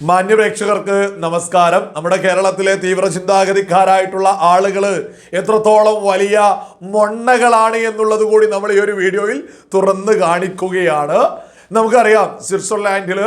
മാന്യപ്രേക്ഷകർക്ക് നമസ്കാരം. നമ്മുടെ കേരളത്തിലെ തീവ്ര ചിന്താഗതിക്കാരായിട്ടുള്ള ആളുകൾ എത്രത്തോളം വലിയ മൊണ്ണകളാണ് എന്നുള്ളത് കൂടി നമ്മൾ ഈ ഒരു വീഡിയോയിൽ തുറന്ന് കാണിക്കുകയാണ്. നമുക്കറിയാം സ്വിറ്റ്സർലാൻഡിൽ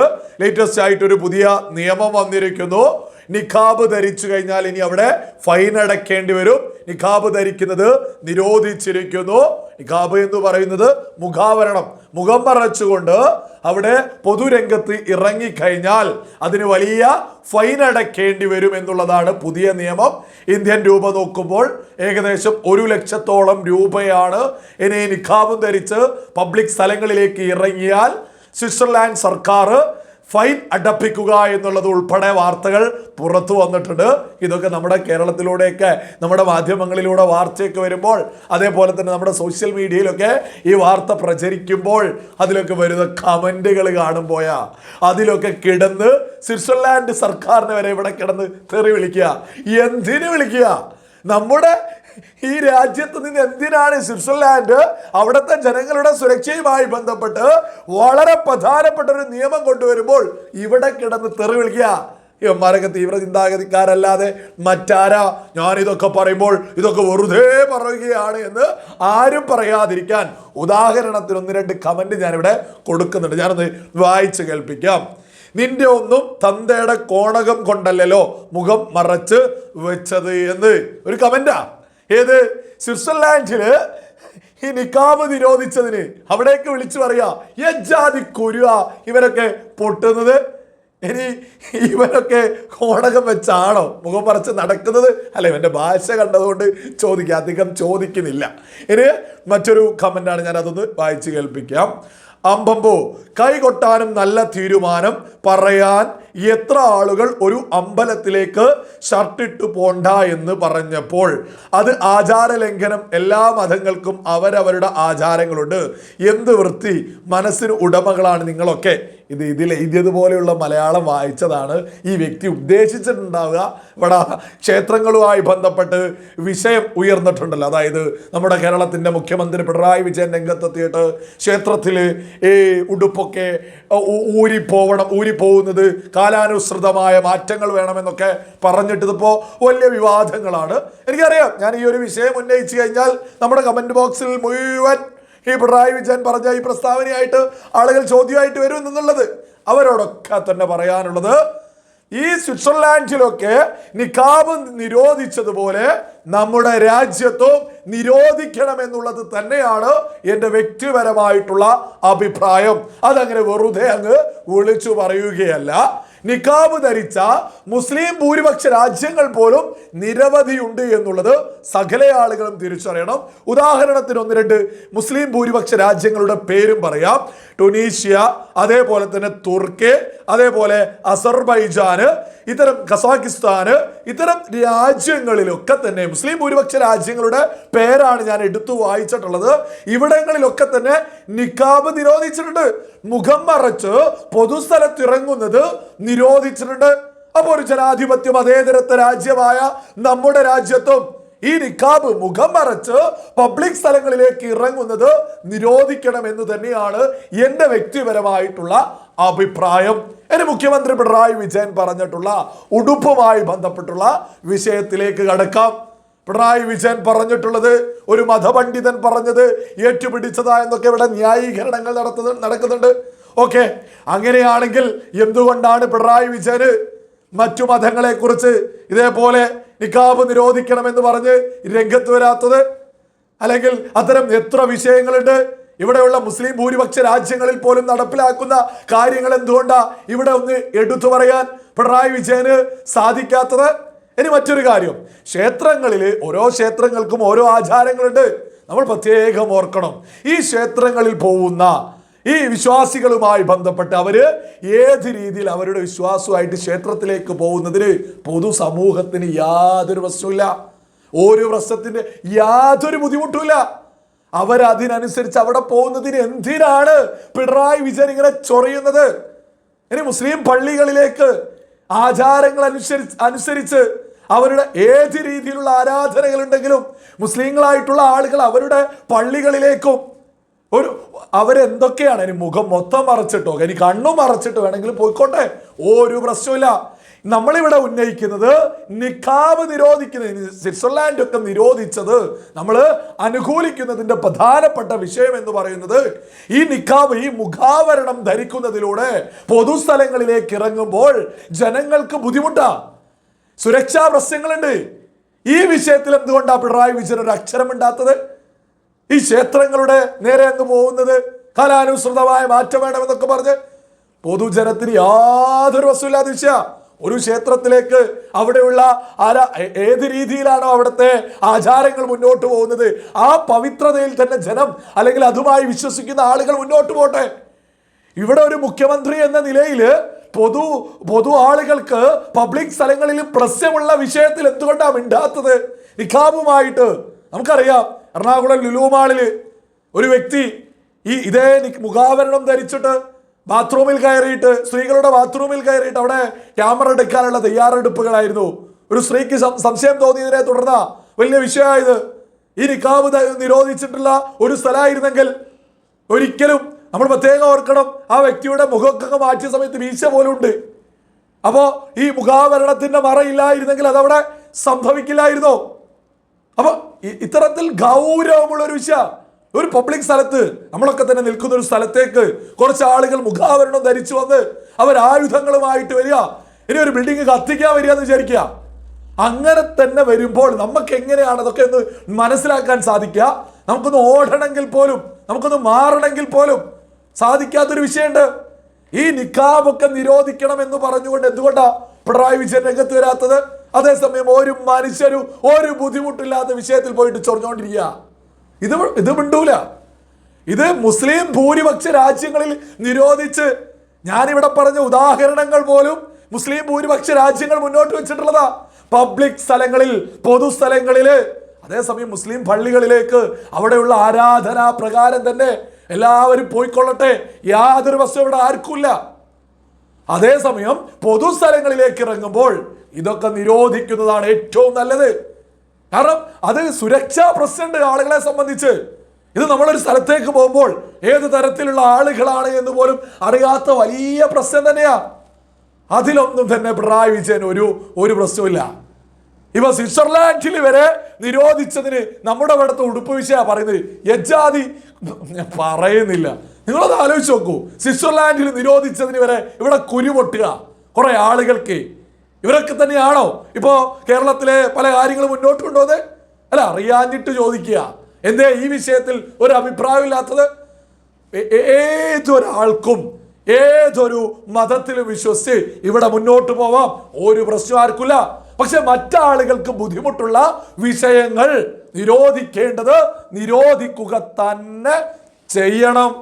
ലേറ്റസ്റ്റ് ആയിട്ടൊരു പുതിയ നിയമം വന്നിരിക്കുന്നു. നിഖാബ് ധരിച്ചു കഴിഞ്ഞാൽ ഇനി അവിടെ ഫൈൻ അടയ്ക്കേണ്ടി വരും. നിഖാബ് ധരിക്കുന്നത് നിരോധിച്ചിരിക്കുന്നു. നിഖാബ് എന്ന് പറയുന്നത് മുഖാവരണം. മുഖം മറച്ചുകൊണ്ട് അവിടെ പൊതുരംഗത്ത് ഇറങ്ങിക്കഴിഞ്ഞാൽ അതിന് വലിയ ഫൈൻ അടയ്ക്കേണ്ടി വരും എന്നുള്ളതാണ് പുതിയ നിയമം. ഇന്ത്യൻ രൂപ നോക്കുമ്പോൾ ഏകദേശം ഒരു ലക്ഷത്തോളം രൂപയാണ് ഇനി നിഖാബും ധരിച്ച് പബ്ലിക് സ്ഥലങ്ങളിലേക്ക് ഇറങ്ങിയാൽ സ്വിറ്റ്സർലാൻഡ് സർക്കാർ ഫൈൻ അടപ്പിക്കുക എന്നുള്ളത് ഉൾപ്പെടെ വാർത്തകൾ പുറത്തു വന്നിട്ടുണ്ട്. ഇതൊക്കെ നമ്മുടെ കേരളത്തിലൂടെയൊക്കെ നമ്മുടെ മാധ്യമങ്ങളിലൂടെ വാർത്തയൊക്കെ വരുമ്പോൾ അതേപോലെ തന്നെ നമ്മുടെ സോഷ്യൽ മീഡിയയിലൊക്കെ ഈ വാർത്ത പ്രചരിക്കുമ്പോൾ അതിലൊക്കെ വരുന്ന കമന്റുകൾ കാണുമ്പോയാ അതിലൊക്കെ കിടന്ന് സ്വിറ്റ്സർലാൻഡ് സർക്കാരിനെ വരെ ഇവിടെ കിടന്ന് തെറി വിളിക്കുക. എന്തിനു വിളിക്കുക? നമ്മുടെ ഈ രാജ്യത്ത് നിന്ന് എന്തിനാണ് സ്വിറ്റ്സർലാൻഡ് അവിടുത്തെ ജനങ്ങളുടെ സുരക്ഷയുമായി ബന്ധപ്പെട്ട് വളരെ പ്രധാനപ്പെട്ട ഒരു നിയമം കൊണ്ടുവരുമ്പോൾ ഇവിടെ കിടന്ന് തെറി വിളിക്കുക. ഇവന്മാരൊക്കെ തീവ്ര ചിന്താഗതിക്കാരല്ലാതെ മറ്റാരാ? ഞാൻ ഇതൊക്കെ പറയുമ്പോൾ ഇതൊക്കെ വെറുതെ പറയുകയാണ് എന്ന് ആരും പറയാതിരിക്കാൻ. ഉദാഹരണത്തിന് ഒന്ന് രണ്ട് കമന്റ് ഞാനിവിടെ കൊടുക്കുന്നുണ്ട്. ഞാനൊന്ന് വായിച്ച് കേൾപ്പിക്കാം. നിന്റെ ഒന്നും തന്തയുടെ കോണകം കൊണ്ടല്ലല്ലോ മുഖം മറച്ച് വെച്ചത് എന്ന്. ഒരു കമന്റാ ഏത്? സ്വിറ്റ്സർലാൻഡിൽ ഈ നിക്കാബ് നിരോധിച്ചതിന് അവിടേക്ക് വിളിച്ചു പറയാ യജാതി കുരുവ ഇവരൊക്കെ പൊട്ടുന്നത്. ഇനി ഇവരൊക്കെ കോടകം വെച്ചാണോ മുഖം പറച്ച് നടക്കുന്നത്? അല്ല ഇവന്റെ ഭാഷ കണ്ടതുകൊണ്ട് ചോദിക്കുക അധികം ചോദിക്കുന്നില്ല. ഇനി മറ്റൊരു കമന്റാണ് ഞാൻ അതൊന്ന് വായിച്ച് കേൾപ്പിക്കാം. അമ്പമ്പോ കൈകൊട്ടാനും നല്ല തീരുമാനം പറയാൻ എത്ര ആളുകൾ ഒരു അമ്പലത്തിലേക്ക് ഷർട്ടിട്ട് പോണ്ട എന്ന് പറഞ്ഞപ്പോൾ അത് ആചാര ലംഘനം എല്ലാ മതങ്ങൾക്കും അവരവരുടെ ആചാരങ്ങളുണ്ട്. എന്ത് വൃത്തി? മനസ്സിന് ഉടമകളാണ് നിങ്ങളൊക്കെ. ഇത് ഇതിൽ എഴുതിയതുപോലെയുള്ള മലയാളം വായിച്ചതാണ് ഈ വ്യക്തി ഉദ്ദേശിച്ചിട്ടുണ്ടാവുക. ഇവിടെ ക്ഷേത്രങ്ങളുമായി ബന്ധപ്പെട്ട് വിഷയം ഉയർന്നിട്ടുണ്ടല്ലോ. അതായത് നമ്മുടെ കേരളത്തിന്റെ മുഖ്യമന്ത്രി പിണറായി വിജയൻ രംഗത്തെത്തിയിട്ട് ക്ഷേത്രത്തിൽ ഈ ഉടുപ്പൊക്കെ ഊരിപ്പോവണം ഊരിപ്പോകുന്നത് കാലാനുസൃതമായ മാറ്റങ്ങൾ വേണമെന്നൊക്കെ പറഞ്ഞിട്ടിതിപ്പോൾ വലിയ വിവാദങ്ങളാണ്. എനിക്കറിയാം ഞാൻ ഈ ഒരു വിഷയം ഉന്നയിച്ചു കഴിഞ്ഞാൽ നമ്മുടെ കമന്റ് ബോക്സിൽ മുഴുവൻ ഈ പിണറായി വിജയൻ പറഞ്ഞ ഈ പ്രസ്താവനയായിട്ട് ആളുകൾ ചോദ്യമായിട്ട് വരും എന്നുള്ളത് അവരോടൊക്കെ തന്നെ പറയാനുള്ളത്. ഈ സ്വിറ്റ്സർലാൻഡിലൊക്കെ നിക്കാബ് നിരോധിച്ചതുപോലെ നമ്മുടെ രാജ്യത്തും നിരോധിക്കണം എന്നുള്ളത് തന്നെയാണ് എന്റെ വ്യക്തിപരമായിട്ടുള്ള അഭിപ്രായം. അതങ്ങനെ വെറുതെ അങ്ങ് വിളിച്ചു പറയുകയല്ല. നിക്കാബ് ധരിച്ച മുസ്ലിം ഭൂരിപക്ഷ രാജ്യങ്ങൾ പോലും നിരവധിയുണ്ട് എന്നുള്ളത് സകല ആളുകളും തിരിച്ചറിയണം. ഉദാഹരണത്തിന് ഒന്ന് രണ്ട് മുസ്ലിം ഭൂരിപക്ഷ രാജ്യങ്ങളുടെ പേരും പറയാം. ടുണീഷ്യ അതേപോലെ തന്നെ തുർക്കി അതേപോലെ അസർബൈജാന് ഇത്തരം കസാക്കിസ്ഥാന് ഇത്തരം രാജ്യങ്ങളിലൊക്കെ തന്നെ മുസ്ലിം ഭൂരിപക്ഷ രാജ്യങ്ങളുടെ പേരാണ് ഞാൻ എടുത്തു വായിച്ചിട്ടുള്ളത്. ഇവിടങ്ങളിലൊക്കെ തന്നെ നിക്കാബ് നിരോധിച്ചിട്ടുണ്ട്. മുഖം മറച്ച് പൊതുസ്ഥലത്തിറങ്ങുന്നത് നിരോധിച്ചിട്ടുണ്ട്. അപ്പോൾ ഒരു ജനാധിപത്യ മതേതരത്വ രാജ്യമായ നമ്മുടെ രാജ്യത്തും ഈ നിക്കാബ് മുഖം മറച്ച് പബ്ലിക് സ്ഥലങ്ങളിലേക്ക് ഇറങ്ങുന്നത് നിരോധിക്കണം എന്ന് തന്നെയാണ് എന്റെ വ്യക്തിപരമായിട്ടുള്ള അഭിപ്രായം. എന്റെ മുഖ്യമന്ത്രി പിണറായി വിജയൻ പറഞ്ഞിട്ടുള്ള ഉടുപ്പുമായി ബന്ധപ്പെട്ടുള്ള വിഷയത്തിലേക്ക് കടക്കാം. പിണറായി വിജയൻ പറഞ്ഞിട്ടുള്ളത് ഒരു മതപണ്ഡിതൻ പറഞ്ഞത് ഏറ്റുപിടിച്ചതാ എന്നൊക്കെ ഇവിടെ ന്യായീകരണങ്ങൾ നടത്തുന്ന നടക്കുന്നുണ്ട്. ഓക്കെ. അങ്ങനെയാണെങ്കിൽ എന്തുകൊണ്ടാണ് പിണറായി വിജയന് മറ്റു മതങ്ങളെ കുറിച്ച് ഇതേപോലെ നിക്കാബ് നിരോധിക്കണമെന്ന് പറഞ്ഞ് രംഗത്ത് വരാത്തത്? അല്ലെങ്കിൽ അത്തരം എത്ര വിഷയങ്ങളുണ്ട്? ഇവിടെയുള്ള മുസ്ലിം ഭൂരിപക്ഷ രാജ്യങ്ങളിൽ പോലും നടപ്പിലാക്കുന്ന കാര്യങ്ങൾ എന്തുകൊണ്ടാ ഇവിടെ ഒന്ന് എടുത്തു പറയാൻ പിണറായി വിജയന് സാധിക്കാത്തത്? ഇനി മറ്റൊരു കാര്യം. ക്ഷേത്രങ്ങളിൽ ഓരോ ക്ഷേത്രങ്ങൾക്കും ഓരോ ആചാരങ്ങളുണ്ട്. നമ്മൾ പ്രത്യേകം ഓർക്കണം. ഈ ക്ഷേത്രങ്ങളിൽ പോകുന്ന ഈ വിശ്വാസികളുമായി ബന്ധപ്പെട്ട് അവർ ഏത് രീതിയിൽ അവരുടെ വിശ്വാസമായിട്ട് ക്ഷേത്രത്തിലേക്ക് പോകുന്നതിന് പൊതുസമൂഹത്തിന് യാതൊരു പ്രശ്നമില്ല ഒരു പ്രശ്നത്തിന്റെ യാതൊരു ബുദ്ധിമുട്ടുമില്ല. അവരതിനനുസരിച്ച് അവിടെ പോകുന്നതിന് എന്തിനാണ് പിണറായി വിജയൻ ഇങ്ങനെ ചൊറിയുന്നത്? ഇനി മുസ്ലിം പള്ളികളിലേക്ക് ആചാരങ്ങൾ അനുസരിച്ച് അനുസരിച്ച് അവരുടെ ഏത് രീതിയിലുള്ള ആരാധനകളുണ്ടെങ്കിലും മുസ്ലിങ്ങളായിട്ടുള്ള ആളുകൾ അവരുടെ പള്ളികളിലേക്കും ഒരു അവരെന്തൊക്കെയാണ്? ഇനി മുഖം മൊത്തം മറച്ചിട്ടോ? ഇനി കണ്ണും മറച്ചിട്ടോ? വേണമെങ്കിൽ പോയിക്കോട്ടെ. ഒരു പ്രശ്നമില്ല നമ്മളിവിടെ ഉന്നയിക്കുന്നത് നിഖാബ് സ്വിറ്റ്സർലാൻഡ് ഒക്കെ നിരോധിച്ചത് നമ്മൾ അനുകൂലിക്കുന്നതിന്റെ പ്രധാനപ്പെട്ട വിഷയം എന്ന് പറയുന്നത് ഈ നിഖാബ് ഈ മുഖാവരണം ധരിക്കുന്നതിലൂടെ പൊതുസ്ഥലങ്ങളിലേക്ക് ഇറങ്ങുമ്പോൾ ജനങ്ങൾക്ക് ബുദ്ധിമുട്ടാ. സുരക്ഷാ പ്രശ്നങ്ങളുണ്ട്. ഈ വിഷയത്തിൽ എന്തുകൊണ്ടാണ് പിണറായി വിജയൻ ഒരു അക്ഷരമിണ്ടാത്തത്? ഈ ക്ഷേത്രങ്ങളുടെ നേരെ അങ്ങ് പോകുന്നത് കാലാനുസൃതമായ മാറ്റം വേണമെന്നൊക്കെ പറഞ്ഞ് പൊതുജനത്തിന് യാതൊരു വസ്തുമില്ലാത്ത വിഷയ. ഒരു ക്ഷേത്രത്തിലേക്ക് അവിടെയുള്ള ആരാ ഏത് രീതിയിലാണോ അവിടുത്തെ ആചാരങ്ങൾ മുന്നോട്ട് പോകുന്നത് ആ പവിത്രതയിൽ തന്നെ ജനം അല്ലെങ്കിൽ അതുമായി വിശ്വസിക്കുന്ന ആളുകൾ മുന്നോട്ട് പോട്ടെ. ഇവിടെ ഒരു മുഖ്യമന്ത്രി എന്ന നിലയിൽ പൊതു പൊതു ആളുകൾക്ക് പബ്ലിക് സ്ഥലങ്ങളിൽ പ്രശ്നമുള്ള വിഷയത്തിൽ എന്തുകൊണ്ടാണ് മിണ്ടാത്തത്? നിഖാബുമായിട്ട് നമുക്കറിയാം എറണാകുളം ലുലുമാളിൽ ഒരു വ്യക്തി ഈ ഇതേ മുഖാവരണം ധരിച്ചിട്ട് ബാത്റൂമിൽ കയറിയിട്ട് സ്ത്രീകളുടെ ബാത്റൂമിൽ കയറിയിട്ട് അവിടെ ക്യാമറ എടുക്കാനുള്ള തയ്യാറെടുപ്പുകളായിരുന്നു. ഒരു സ്ത്രീക്ക് സംശയം തോന്നിയതിനെ തുടർന്ന വലിയ വിഷയമായത്. ഈ നിക്കാബ് നിരോധിച്ചിട്ടുള്ള ഒരു സ്ഥലമായിരുന്നെങ്കിൽ ഒരിക്കലും നമ്മൾ പ്രത്യേകം ഓർക്കണം ആ വ്യക്തിയുടെ മുഖമൊക്കെ മാറ്റിയ സമയത്ത് വീഴ്ച പോലുണ്ട്. അപ്പോൾ അപ്പോ ഈ മുഖാവരണത്തിന്റെ മറയില്ലായിരുന്നെങ്കിൽ അതവിടെ സംഭവിക്കില്ലായിരുന്നോ? അപ്പൊ ഇ- ഇത്തരത്തിൽ ഗൗരവമുള്ള ഒരു വിഷയ. ഒരു പബ്ലിക് സ്ഥലത്ത് നമ്മളൊക്കെ തന്നെ നിൽക്കുന്ന ഒരു സ്ഥലത്തേക്ക് കുറച്ച് ആളുകൾ മുഖാവരണം ധരിച്ചു വന്ന് അവർ ആയുധങ്ങളുമായിട്ട് വരിക. ഇനി ഒരു ബിൽഡിംഗ് കത്തിക്കാൻ വരിക എന്ന് വിചാരിക്കുക. അങ്ങനെ തന്നെ വരുമ്പോൾ നമുക്ക് എങ്ങനെയാണ് അതൊക്കെ ഒന്ന് മനസ്സിലാക്കാൻ സാധിക്കുക? നമുക്കൊന്ന് ഓടണമെങ്കിൽ പോലും നമുക്കൊന്ന് മാറണമെങ്കിൽ പോലും സാധിക്കാത്തൊരു വിഷയമുണ്ട്. ഈ നിക്കാബൊക്കെ നിരോധിക്കണം എന്ന് പറഞ്ഞുകൊണ്ട് എന്തുകൊണ്ടാണ് പിണറായി വിജയൻ രംഗത്ത് വരാത്തത്? അതേസമയം ഒരു മനുഷ്യരും ഒരു ബുദ്ധിമുട്ടില്ലാത്ത വിഷയത്തിൽ പോയിട്ട് ചൊറിഞ്ഞുകൊണ്ടിരിക്കുക ഇത് ഇത് മിണ്ടൂല. ഇത് മുസ്ലിം ഭൂരിപക്ഷ രാജ്യങ്ങളിൽ നിരോധിച്ച് ഞാനിവിടെ പറഞ്ഞ ഉദാഹരണങ്ങൾ പോലും മുസ്ലിം ഭൂരിപക്ഷ രാജ്യങ്ങൾ മുന്നോട്ട് വെച്ചിട്ടുള്ളതാ. പബ്ലിക് സ്ഥലങ്ങളിൽ പൊതുസ്ഥലങ്ങളിൽ അതേസമയം മുസ്ലിം പള്ളികളിലേക്ക് അവിടെയുള്ള ആരാധനാ പ്രകാരം തന്നെ എല്ലാവരും പോയിക്കൊള്ളട്ടെ. യാതൊരു വസ്തു ഇവിടെ ആർക്കുമില്ല. അതേസമയം പൊതുസ്ഥലങ്ങളിലേക്ക് ഇറങ്ങുമ്പോൾ ഇതൊക്കെ നിരോധിക്കുന്നതാണ് ഏറ്റവും നല്ലത്. കാരണം അത് സുരക്ഷാ പ്രശ്നമുണ്ട് ആളുകളെ സംബന്ധിച്ച് ഇത് നമ്മളൊരു സ്ഥലത്തേക്ക് പോകുമ്പോൾ ഏത് തരത്തിലുള്ള ആളുകളാണ് എന്ന് പോലും അറിയാത്ത വലിയ പ്രശ്നം തന്നെയാ. അതിലൊന്നും തന്നെ പിണറായി വിജയൻ ഒരു ഒരു പ്രശ്നമില്ല ഇവ സ്വിറ്റ്സർലാൻഡിൽ വരെ നിരോധിച്ചതിന് നമ്മുടെ അവിടുത്തെ ഉടുപ്പ് വിഷയ പറയുന്നത്. യജാതി പറയുന്നില്ല. നിങ്ങളത് ആലോചിച്ച് നോക്കൂ. സ്വിറ്റ്സർലാൻഡിൽ നിരോധിച്ചതിന് വരെ ഇവിടെ കുരുപൊട്ടുക. കുറേ ആളുകൾക്ക്. ഇവരൊക്കെ തന്നെയാണോ? ഇപ്പോ കേരളത്തിലെ പല കാര്യങ്ങളും മുന്നോട്ട് കൊണ്ടുപോകുന്നത്? അല്ല അറിയാഞ്ഞിട്ട് ചോദിക്കുക. എന്തേ ഈ വിഷയത്തിൽ ഒരു അഭിപ്രായമില്ലാത്തത് ഏതൊരാൾക്കും ഏതൊരു മതത്തിലും വിശ്വസിച്ച് ഇവിടെ മുന്നോട്ട് പോവാം. ഒരു പ്രശ്നം ആർക്കില്ല പക്ഷെ മറ്റാളുകൾക്ക് ബുദ്ധിമുട്ടുള്ള വിഷയങ്ങൾ നിരോധിക്കേണ്ടത് നിരോധിക്കുക തന്നെ ചെയ്യണം.